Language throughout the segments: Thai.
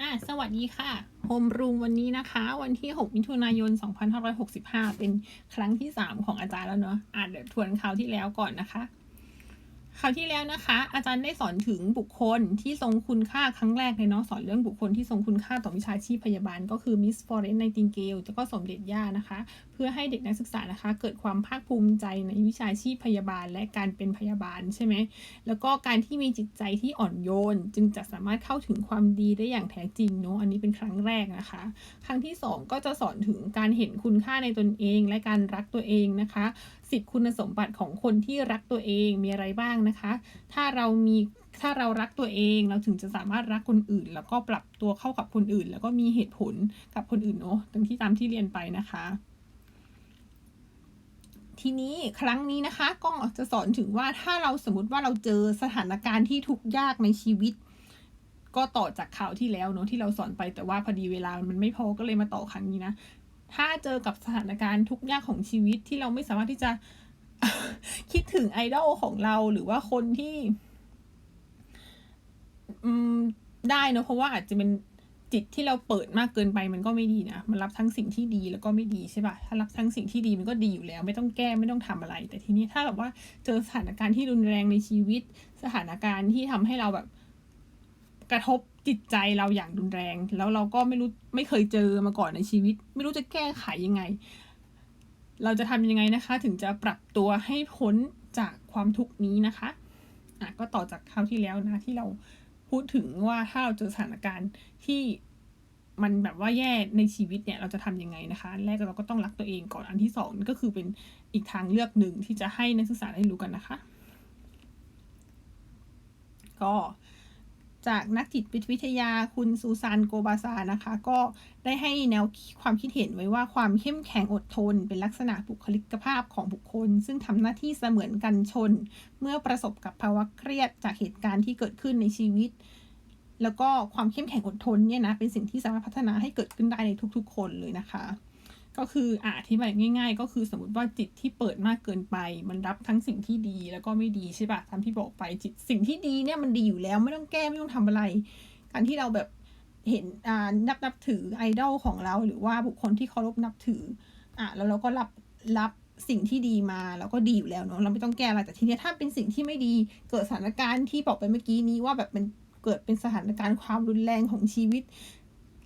อะสวัสดีค่ะโฮมรูมวันนี้นะคะ วันที่ 6 มิถุนายน 2565 เป็นครั้งที่ 3 ของอาจารย์แล้วเนาะอะเดี๋ยวทวนคราวที่แล้วก่อนนะคะคราวที่แล้วนะคะ อาจารย์ได้สอนถึงบุคคลที่ทรงคุณค่าครั้งแรกเลยเนาะสอนเรื่องบุคคลที่ทรงคุณค่าต่อวิชาชีพพยาบาล ก็คือมิสฟอเรนไนติงเกลแล้วก็สมเด็จย่านะคะ เพื่อให้เด็กนักศึกษานะคะ เกิดความภาคภูมิใจในวิชาชีพพยาบาล และการเป็นพยาบาลใช่ไหมแล้วก็การที่มีจิตใจที่อ่อนโยน จึงจะสามารถเข้าถึงความดีได้อย่างแท้จริงเนาะอันนี้เป็นครั้งแรกนะคะ ครั้งที่ 2 ก็จะสอนถึงการเห็นคุณค่าในตนเอง และการรักตัวเองนะคะสิทธิคุณสมบัติของคนที่รักตัวเองมีอะไรบ้างนะคะ ถ้าเรามีถ้าเรารักตัวเองเราถึงจะสามารถรักคนอื่น แล้วก็ปรับตัวเข้ากับคนอื่น แล้วก็มีเหตุผลกับคนอื่นเนาะตามที่ตามที่เรียนไปนะคะ ทีนี้ครั้งนี้นะคะก็จะสอนถึงว่าถ้าเราสมมติว่าเราเจอสถานการณ์ที่ทุกข์ยากในชีวิต ก็ต่อจากข่าวที่แล้วเนาะที่เราสอนไปแต่ว่าพอดีเวลามันไม่พอก็เลยมาต่อครั้งนี้นะ ถ้าเจอกับสถานการณ์ทุกข์ยากของชีวิตที่เราไม่สามารถที่จะคิดถึงไอดอลของเราหรือว่าคนที่ อืมได้เนอะเพราะว่าอาจจะเป็น จิตที่เราเปิดมากเกินไปมันก็ไม่ดีนะ มันรับทั้งสิ่งที่ดีแล้วก็ไม่ดีใช่ปะถ้ารับทั้งสิ่งที่ดีมันก็ดีอยู่แล้ว ไม่ต้องแก้ไม่ต้องทำอะไร แต่ทีนี้ถ้าแบบว่าเจอสถานการณ์ที่รุนแรงในชีวิต สถานการณ์ที่ทำให้เราแบบกระทบจิตใจเราอย่างรุนแรง แล้วเราก็ไม่รู้ไม่เคยเจอมาก่อนในชีวิต ไม่รู้จะแก้ไขยังไง เราจะทำยังไงนะคะ ถึงจะปรับตัวให้พ้นจากความทุกข์นี้นะคะอะก็ต่อจากคราวที่แล้วนะที่เราพูดถึงว่าถ้าเราเจอสถานการณ์ที่ มันแบบว่าแย่ในชีวิตเนี่ยเราจะทำยังไงนะคะอันแรกเราก็ต้องรักตัวเองก่อนอันที่สองก็คือเป็นอีกทางเลือกหนึ่งที่จะให้นักศึกษาได้รู้กันนะคะ ก็จากนักจิตวิทยาคุณซูซานโกบาซานะคะ ก็ได้ให้แนวความคิดเห็นไว้ว่าความเข้มแข็งอดทน เป็นลักษณะบุคลิกภาพของบุคคล ซึ่งทำหน้าที่เสมือนกันชน เมื่อประสบกับภาวะเครียดจากเหตุการณ์ที่เกิดขึ้นในชีวิต แล้วก็ความเข้มแข็งอดทนเนี่ยนะเป็นสิ่งที่สามารถพัฒนาให้เกิดขึ้นได้ในทุกๆ คนเลยนะคะ ก็คืออ่าที่แบบง่าย ๆ ก็คือสมมติว่าจิตที่เปิดมากเกินไป มันรับทั้งสิ่งที่ดีแล้วก็ไม่ดีใช่ปะทำที่บอกไปจิตสิ่งที่ดีเนี่ยมันดีอยู่แล้วไม่ต้องแก้ไม่ต้องทำอะไร การที่เราแบบเห็นอ่านับนับถือไอดอลของเรา หรือว่าบุคคลที่เคารพนับถืออ่าแล้วเราก็รับรับสิ่งที่ดีมาแล้วก็ดีอยู่แล้วเนาะเราไม่ต้องแก้อะไรแต่ทีนี้ถ้าเป็นสิ่งที่ไม่ดีเกิดสถานการณ์ที่บอกไปเมื่อกี้นี้ว่าแบบมัน เกิดเป็นสถานการณ์ความรุนแรงของชีวิต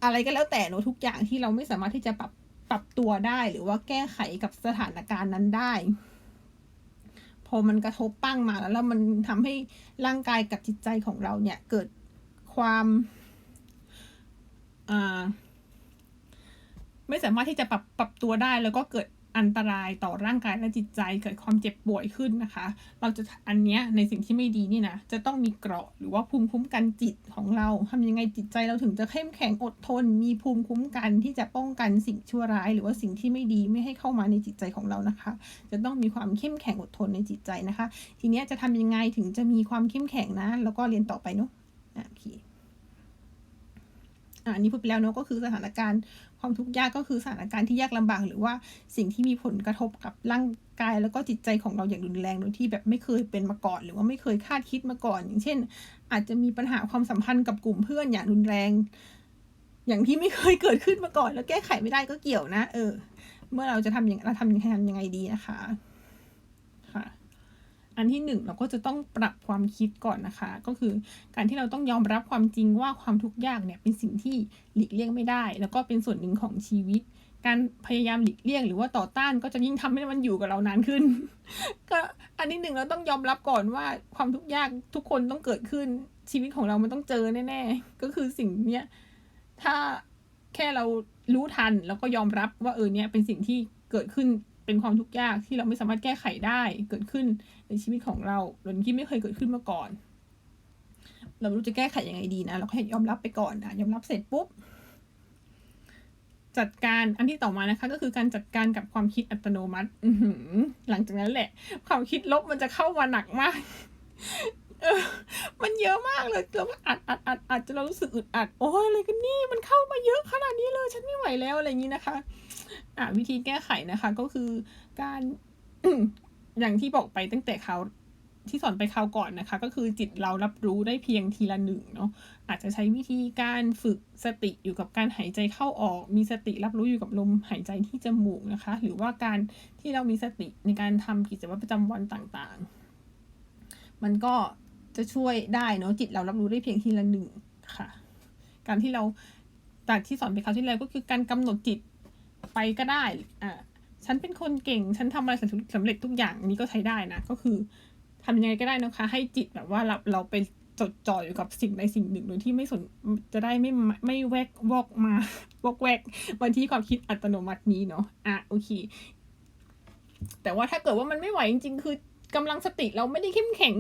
อะไรก็แล้วแต่เนาะทุกอย่างที่เราไม่สามารถที่จะปรับปรับตัวได้หรือว่าแก้ไขกับสถานการณ์นั้นได้ พอมันกระทบปั้งมาแล้วแล้วมันทำให้ร่างกายกับจิตใจของเราเนี่ยเกิดความอ่าไม่สามารถที่จะปรับปรับตัวได้แล้วก็เกิด อันตรายต่อร่างกายและจิตใจเกิดความเจ็บป่วยขึ้นนะคะ เราจะอันเนี้ยในสิ่งที่ไม่ดีนี่นะจะต้องมีเกราะหรือว่าภูมิคุ้มกันจิตของเราทำยังไงจิตใจเราถึงจะเข้มแข็งอดทน มีภูมิคุ้มกันที่จะป้องกันสิ่งชั่วร้าย หรือว่าสิ่งที่ไม่ดีไม่ให้เข้ามาในจิตใจของเรานะคะ จะต้องมีความเข้มแข็งอดทนในจิตใจนะคะ ทีเนี้ยจะทำยังไงถึงจะมีความเข้มแข็งนะ แล้วก็เรียนต่อไปเนาะโอเค อันนี้พูดไปแล้วเนาะก็คือสถานการณ์ความทุกข์ยากก็คือสถานการณ์ที่ยากลำบากหรือว่าสิ่งที่มีผลกระทบกับร่างกายแล้วก็จิตใจของเราอย่างรุนแรงโดยที่แบบไม่เคยเป็นมาก่อน หรือว่าไม่เคยคาดคิดมาก่อน อย่างเช่น อาจจะมีปัญหาความสัมพันธ์กับกลุ่มเพื่อนอย่างรุนแรง อย่างที่ไม่เคยเกิดขึ้นมาก่อน แล้วแก้ไขไม่ได้ก็เกี่ยวนะ เออ เมื่อเราจะทำอย่างเราทำยังไงยังไงดีนะคะ อันที่หนึ่งเราก็จะต้องปรับความคิดก่อนนะคะ ก็คือการที่เราต้องยอมรับความจริงว่าความทุกข์ยากเนี่ยเป็นสิ่งที่หลีกเลี่ยงไม่ได้ แล้วก็เป็นส่วนหนึ่งของชีวิต การพยายามหลีกเลี่ยง หรือว่าต่อต้านก็จะยิ่งทำให้มันอยู่กับเรานานขึ้น ก็อันที่หนึ่งเราต้องยอมรับก่อนว่าความทุกข์ยากทุกคนต้องเกิดขึ้น ชีวิตของเรามันต้องเจอแน่ๆก็คือสิ่งเนี้ยถ้าแค่เรารู้ทันแล้วก็ยอมรับว่าเออเนี่ยเป็นสิ่งที่เกิดขึ้น เป็นความทุกข์ยากที่เราไม่สามารถแก้ไขได้เกิดขึ้นในชีวิตของเราโดยที่ไม่เคยเกิดขึ้นมาก่อน เราไม่รู้จะแก้ไขยังไงดีนะ เราแค่ยอมรับไปก่อนนะยอมรับเสร็จปุ๊บ จัดการอันที่ต่อมานะคะ ก็คือการจัดการกับความคิดอัตโนมัติหลังจากนั้นแหละ ความคิดลบมันจะเข้ามาหนักมาก เออ มันเยอะมากเลยแล้วอัดอัดอัดอัดจนเรารู้สึกอึดอัด โอ้ยอะไรกันนี่มันเข้ามาเยอะขนาดนี้เลย ฉันไม่ไหวแล้วอะไรอย่างนี้นะคะ อะวิธีแก้ไขนะคะ ก็คือการอย่างที่บอกไปตั้งแต่เขาที่สอนไปคราวก่อนนะคะ ก็คือจิตเรารับรู้ได้เพียงทีละหนึ่งเนาะอาจจะใช้วิธีการฝึกสติอยู่กับการหายใจเข้าออก มีสติรับรู้อยู่กับลมหายใจที่จมูกนะคะ หรือว่าการที่เรามีสติในการทำกิจวัตรประจำวันต่างๆ มันก็ จะช่วยได้เนาะจิตเรารับรู้ได้เพียงทีละหนึ่งค่ะ การที่เราจากที่สอนไปคราวที่แล้วก็คือการกำหนดจิตไปก็ได้อ่าฉันเป็นคนเก่ง ฉันทำอะไรสำเร็จทุกอย่างนี้ก็ใช้ได้นะก็คือทำยังไงก็ได้นะคะ ให้จิตแบบว่าเราเราไปจดจ่ออยู่กับสิ่งใดสิ่งหนึ่งโดยที่ไม่สนจะได้ไม่ไม่แวกวอกมาวอกแวกมางที่ความคิดอัตโนมัตินี้เนาะอะโอเค แต่ว่าถ้าเกิดว่ามันไม่ไหวจริงๆ คือกำลังสติเราไม่ได้เข้มแข็ง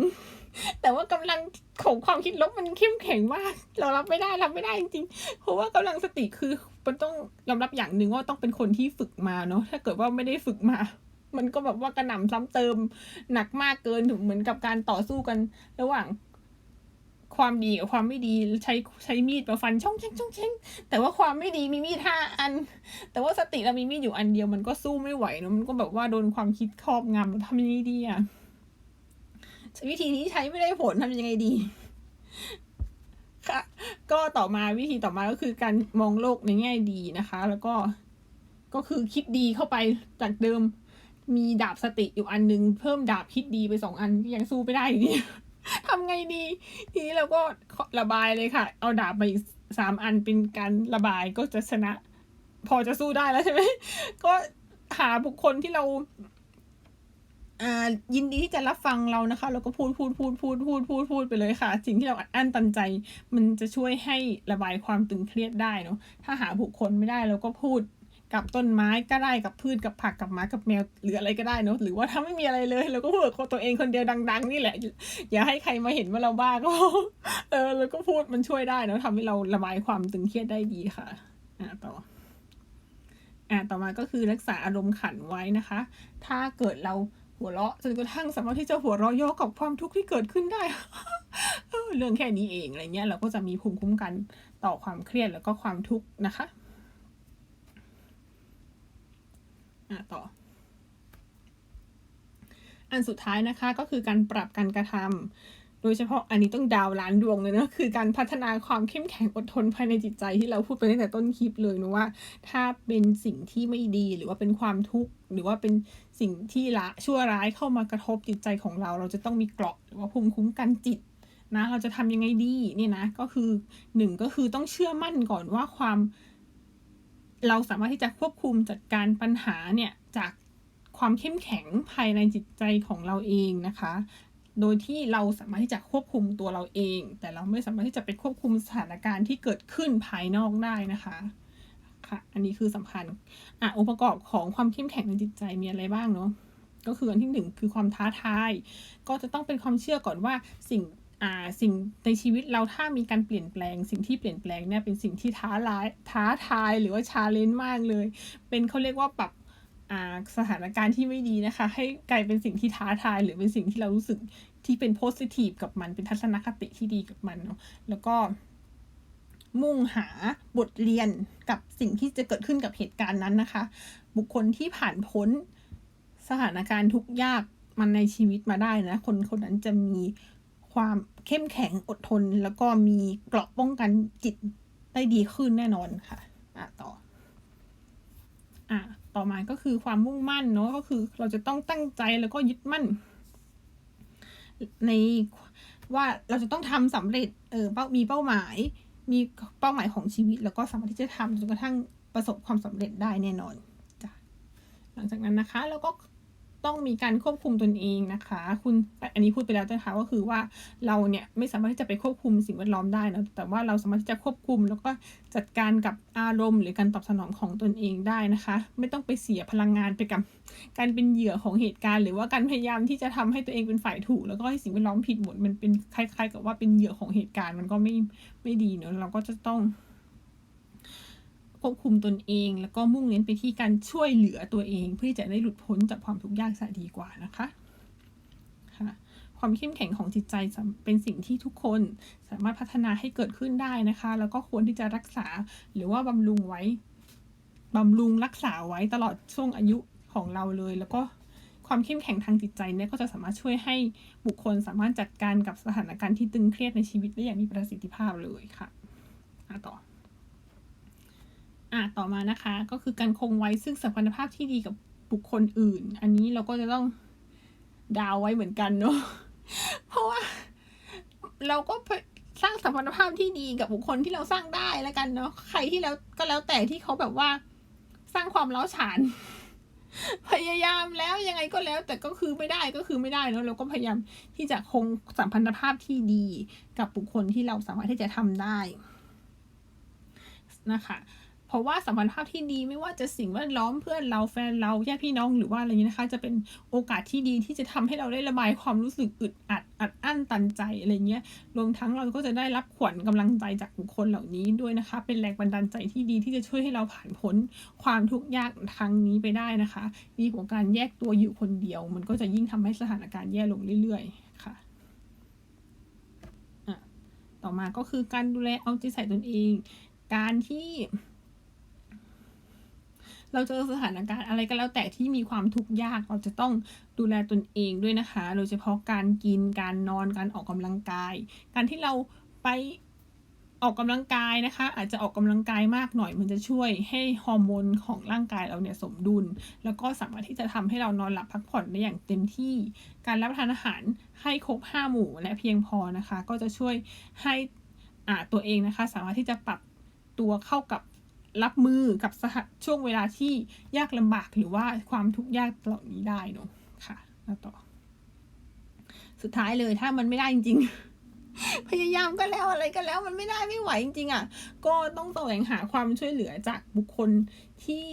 แต่ว่ากำลังของความคิดลบมันเข้มแข็งมาก เรารับไม่ได้รับไม่ได้จริงๆ เพราะว่ากำลังสติคือมันต้องยอมรับอย่างหนึ่งว่าต้องเป็นคนที่ฝึกมาเนาะถ้าเกิดว่าไม่ได้ฝึกมา มันก็แบบว่ากระหน่ำซ้ำเติมหนักมากเกินถึงเหมือนกับการต่อสู้กัน ระหว่างความดีกับความไม่ดีใช้ใช้มีดมาฟันช่องเช่งช่องเช่งแต่ว่าความไม่ดีมีมีดห้าอัน แต่ว่าสติเรามีมีดอยู่อันเดียวมันก็สู้ไม่ไหวเนาะมันก็แบบว่าโดนความคิดครอบงำทำยังไงดีอะ วิธีนี้ใช้ไม่ได้ผลทำยังไงดี ค่ะ ก็ต่อมาวิธีต่อมาก็คือการมองโลกในแง่ดีนะคะ แล้วก็ก็คือคิดดีเข้าไปจากเดิม มีดาบสติอยู่อันนึง เพิ่มดาบคิดดีไปสองอันยังสู้ไม่ได้อยู่ดีทำไงดี ทีนี้เราก็ระบายเลยค่ะ เอาดาบมาอีกสามอันเป็นการระบายก็จะชนะ พอจะสู้ได้แล้วใช่ไหมก็หาบุคคลที่เราอ่า ยินดีที่จะรับฟังเรานะคะ แล้วก็พูดพูดพูดพูดพูดพูดพูดไปเลยค่ะ สิ่งที่เราอัดอั้นตันใจ มันจะช่วยให้ระบายความตึงเครียดได้เนาะถ้าหาบุคคลไม่ได้เราก็พูดกับต้นไม้ก็ได้กับพืชกับผักกับหมากับแมวหรืออะไรก็ได้เนาะหรือว่าถ้าไม่มีอะไรเลยเราก็พูดกับตัวเองคนเดียวดัง ๆ นี่แหละ อย่าให้ใครมาเห็นว่าเราบ้าก็เออแล้วก็พูดมันช่วยได้เนาะทำให้เราระบายความตึงเครียดได้ดีค่ะอ่าต่ออ่าต่อมาก็คือรักษาอารมณ์ขันไว้นะคะ ถ้าเกิดเรา หัวเราะจนกระทั่งสามารถที่จะหัวเราะย่อกับความทุกข์ที่เกิดขึ้นได้เรื่องแค่นี้เองอะไรเงี้ยเราก็จะมีภูมิคุ้มกันต่อความเครียดแล้วก็ความทุกข์นะคะอะต่อ อันสุดท้ายนะคะก็คือการปรับการกระทำ โดยเฉพาะอันนี้ต้องดาวล้านดวงเลยนะคือการพัฒนาความเข้มแข็งอดทนภายในจิตใจที่เราพูดไปตั้งแต่ต้นคลิปเลยนะว่า ถ้าเป็นสิ่งที่ไม่ดีหรือว่าเป็นความทุกข์หรือว่าเป็นสิ่งที่ละชั่วร้ายเข้ามากระทบจิตใจของเรา เราจะต้องมีเกราะหรือว่าภูมิคุ้มกันจิตนะเราจะทำยังไงดีเนี่ยนะก็คือหนึ่งก็คือต้องเชื่อมั่นก่อนว่าความ เราสามารถที่จะควบคุมจัดการปัญหาเนี่ยจากความเข้มแข็งภายในจิตใจของเราเองนะคะ โดยที่เราสามารถที่จะควบคุมตัวเราเอง แต่เราไม่สามารถที่จะไปควบคุมสถานการณ์ที่เกิดขึ้นภายนอกได้นะคะค่ะ อันนี้คือสำคัญ อะ องค์ประกอบของความเข้มแข็งในจิตใจมีอะไรบ้างเนาะ ก็คืออันที่หนึ่งคือความท้าทาย ก็จะต้องเป็นความเชื่อก่อนว่าสิ่ง อ่า สิ่งในชีวิตเราถ้ามีการเปลี่ยนแปลง สิ่งที่เปลี่ยนแปลงเนี่ยเป็นสิ่งที่ท้าร้ายท้าทายหรือว่าชาเลนจ์มากเลย เป็นเขาเรียกว่าปรับ สถานการณ์ที่ไม่ดีนะคะ ให้กลายเป็นสิ่งที่ท้าทาย หรือเป็นสิ่งที่เรารู้สึกที่เป็นโพสิทีฟกับมันเป็นทัศนคติที่ดีกับมันเนาะแล้วก็มุ่งหาบทเรียนกับสิ่งที่จะเกิดขึ้นกับเหตุการณ์นั้นนะคะ บุคคลที่ผ่านพ้นสถานการณ์ทุกยากมันในชีวิตมาได้นะ คนคนนั้นจะมีความเข้มแข็งอดทน แล้วก็มีเกราะป้องกันจิตได้ดีขึ้นแน่นอนค่ะ อะต่อ อะ ต่อมาก็คือความมุ่งมั่นเนาะก็คือเราจะต้องตั้งใจแล้วก็ยึดมั่น ในว่าเราจะต้องทำสำเร็จเออเป้ามีเป้าหมาย มีเป้าหมายของชีวิต แล้วก็สามารถที่จะทำจนกระทั่งประสบความสำเร็จได้แน่นอนจ้ะหลังจากนั้นนะคะ แล้วก็ ต้องมีการควบคุมตนเองนะคะ คุณอันนี้พูดไปแล้วนะคะก็คือว่าเราเนี่ยไม่สามารถที่จะไปควบคุมสิ่งแวดล้อมได้นะแต่ว่าเราสามารถที่จะควบคุม แล้วก็จัดการกับอารมณ์ หรือการตอบสนองของตนเองได้นะคะ ไม่ต้องไปเสียพลังงานไปกับการเป็นเหยื่อของเหตุการณ์ หรือว่าการพยายามที่จะทำให้ตัวเองเป็นฝ่ายถูก แล้วก็ให้สิ่งแวดล้อมผิดหมดมันเป็นคล้าย ๆ กับว่าเป็นเหยื่อของเหตุการณ์มันก็ไม่ไม่ดีเนอะเราก็จะต้อง ควบคุมตนเอง แล้วก็มุ่งเน้นไปที่การช่วยเหลือตัวเอง เพื่อจะได้หลุดพ้นจากความทุกข์ยากจะดีกว่านะคะค่ะความเข้มแข็งของจิตใจเป็นสิ่งที่ทุกคนสามารถพัฒนาให้เกิดขึ้นได้นะคะ แล้วก็ควรที่จะรักษาหรือว่าบำรุงไว้บำรุงรักษาไว้ตลอดช่วงอายุของเราเลย แล้วก็ความเข้มแข็งทางจิตใจเนี่ยก็จะสามารถช่วยให้บุคคลสามารถจัดการกับสถานการณ์ที่ตึงเครียดในชีวิตได้อย่างมีประสิทธิภาพเลยค่ะอะต่อ อะต่อมานะคะ ก็คือการคงไว้ซึ่งสัมพันธภาพที่ดีกับบุคคลอื่น อันนี้เราก็จะต้องดาวไว้เหมือนกันเนาะเพราะว่า เราก็สร้างสัมพันธภาพที่ดีกับบุคคลที่เราสร้างได้แล้วกันเนาะใครที่แล้วก็แล้วแต่ที่เขาแบบว่าสร้างความเล้าฉานพยายามแล้วยังไงก็แล้ว แต่ก็คือไม่ได้ก็คือไม่ได้เนาะเราก็พยายามที่จะคงสัมพันธภาพที่ดีกับบุคคลที่เราสามารถที่จะทำได้นะคะ เพราะว่าสัมพันธภาพที่ดีไม่ว่าจะสิ่งแวดล้อมเพื่อนเราแฟนเราญาติพี่น้องหรือว่าอะไรนี้นะคะ จะเป็นโอกาสที่ดีที่จะทำให้เราได้ระบายความรู้สึกอึดอัดอัดอั้นตันใจอะไรเงี้ยรวมทั้งเราก็จะได้รับขวัญกำลังใจจากบุคคลเหล่านี้ด้วยนะคะ เป็นแรงบันดาลใจที่ดีที่จะช่วยให้เราผ่านพ้นความทุกข์ยากครั้งนี้ไปได้นะคะดีกว่าการแยกตัวอยู่คนเดียว มันก็จะยิ่งทำให้สถานการณ์แย่ลงเรื่อยๆค่ะต่อมาก็คือการดูแลเอาใจใส่ตนเอง การที่ เราเจอสถานการณ์อะไรก็แล้วแต่ที่มีความทุกข์ยากเราจะต้องดูแลตนเองด้วยนะคะ โดยเฉพาะการกินการนอนการออกกำลังกาย การที่เราไปออกกำลังกายนะคะ อาจจะออกกำลังกายมากหน่อยมันจะช่วยให้ฮอร์โมนของร่างกายเราเนี่ยสมดุล แล้วก็สามารถที่จะทำให้เรานอนหลับพักผ่อนได้อย่างเต็มที่ การรับประทานอาหารให้ครบห้าหมู่และเพียงพอนะคะ ก็จะช่วยให้อ่าตัวเองนะคะ สามารถที่จะปรับตัวเข้ากับ รับมือกับสช่วงเวลาที่ยากลำบากหรือว่าความทุกข์ยากเหล่านี้ได้เนาะค่ะต่อ สุดท้ายเลยถ้ามันไม่ได้จริง ๆ พยายามก็แล้วอะไรก็แล้ว มันไม่ได้ไม่ไหวจริงๆอะ ก็ต้องแสวงหาความช่วยเหลือจากบุคคลที่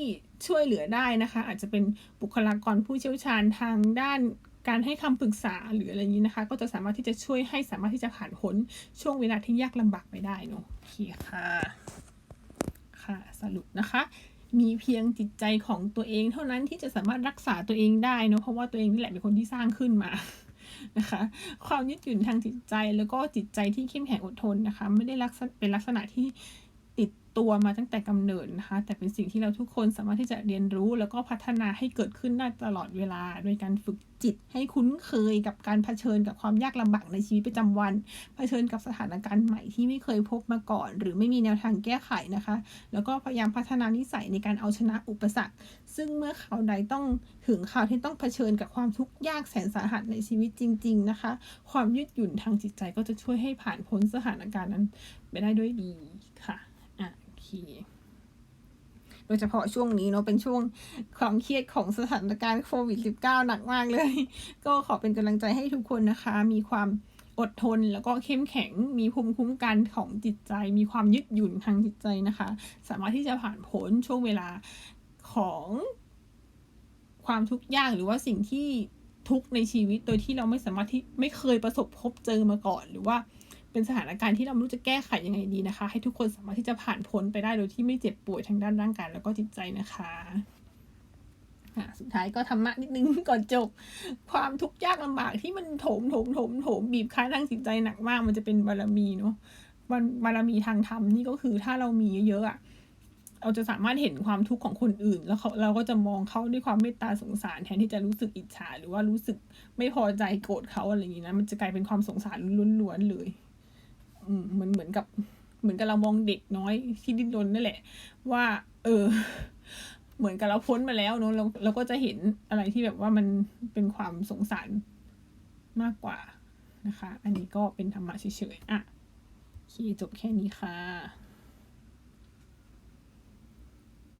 ช่วยเหลือได้นะคะ อาจจะเป็นบุคลากรผู้เชี่ยวชาญทางด้านการให้คำปรึกษาหรืออะไรนี้นะคะ ก็จะสามารถที่จะช่วยให้สามารถที่จะผ่านพ้นช่วงเวลาที่ยากลำบากไปได้เนาะโอเคค่ะ ค่ะสรุปนะคะ มีเพียงจิตใจของตัวเอง เท่านั้นที่จะสามารถรักษาตัวเองได้เนาะเพราะว่าตัวเองนี่แหละเป็นคนที่สร้างขึ้นมานะคะ ความยืดหยุ่นทางจิตใจแล้วก็จิตใจที่เข้มแข็งอดทนนะคะ ไม่ได้ลักษณะเป็นลักษณะที่ ติดตัวมาตั้งแต่กำเนิดนะคะ แต่เป็นสิ่งที่เราทุกคนสามารถที่จะเรียนรู้ แล้วก็พัฒนาให้เกิดขึ้นได้ตลอดเวลา โดยการฝึกจิตให้คุ้นเคยกับการเผชิญกับความยากลำบากในชีวิตประจำวัน เผชิญกับสถานการณ์ใหม่ที่ไม่เคยพบมาก่อน หรือไม่มีแนวทางแก้ไขนะคะ แล้วก็พยายามพัฒนานิสัยในการเอาชนะอุปสรรค ซึ่งเมื่อเขาวใดต้องถึงข่าวที่ต้องเผชิญกับความทุกข์ยากแสนสาหัสในชีวิตจริง ๆนะคะ ความยืดหยุ่นทางจิตใจก็จะช่วยให้ผ่านพ้นสถานการณ์นั้นไปได้ด้วยดี ค่ะอะโดยเฉพาะช่วงนี้เนาะเป็นช่วงความเครียดของสถานการณ์โควิด -19 หนักมากเลย ก็ขอเป็นกำลังใจให้ทุกคนนะคะ มีความอดทนแล้วก็เข้มแข็งมีภูมิคุ้มกันของจิตใจ มีความยึดหยุ่นทางจิตใจนะคะ สามารถที่จะผ่านพ้นช่วงเวลาของความทุกข์ยากหรือว่าสิ่งที่ทุกในชีวิตโดยที่เราไม่สามารถที่ไม่เคยประสบพบเจอมาก่อน หรือว่า เป็นสถานการณ์ที่เราไม่รู้จะแก้ไขยังไงดีนะคะ ให้ทุกคนสามารถที่จะผ่านพ้นไปได้โดยที่ไม่เจ็บป่วยทางด้านร่างกายแล้วก็จิตใจนะคะสุดท้ายก็ธรรมะนิดนึงก่อนจบ ความทุกข์ยากลำบากที่มันโถมโถมโถมโถมบีบคั้นทางจิตใจหนักมากมันจะเป็นบารมีเนาะบารมีทางธรรมนี่ก็คือถ้าเรามีเยอะๆอะเราจะสามารถเห็นความทุกข์ของคนอื่น แล้วเขาเราก็จะมองเขาด้วยความเมตตาสงสารแทนที่จะรู้สึกอิจฉาหรือว่ารู้สึกไม่พอใจโกรธเขาอะไรอย่างนี้นะมันจะกลายเป็นความสงสารล้วนๆเลย เหมือนเหมือนกับ เหมือนกับเรามองเด็กน้อยที่ดิ้นรนนั่นแหละ ว่า เออ เหมือนกับเราพ้นมาแล้วเนาะเราเราก็จะเห็นอะไรที่แบบว่ามันเป็นความสงสารมากกว่านะคะ อันนี้ก็เป็นธรรมะเฉยๆอะโอเคจบแค่นี้ค่ะ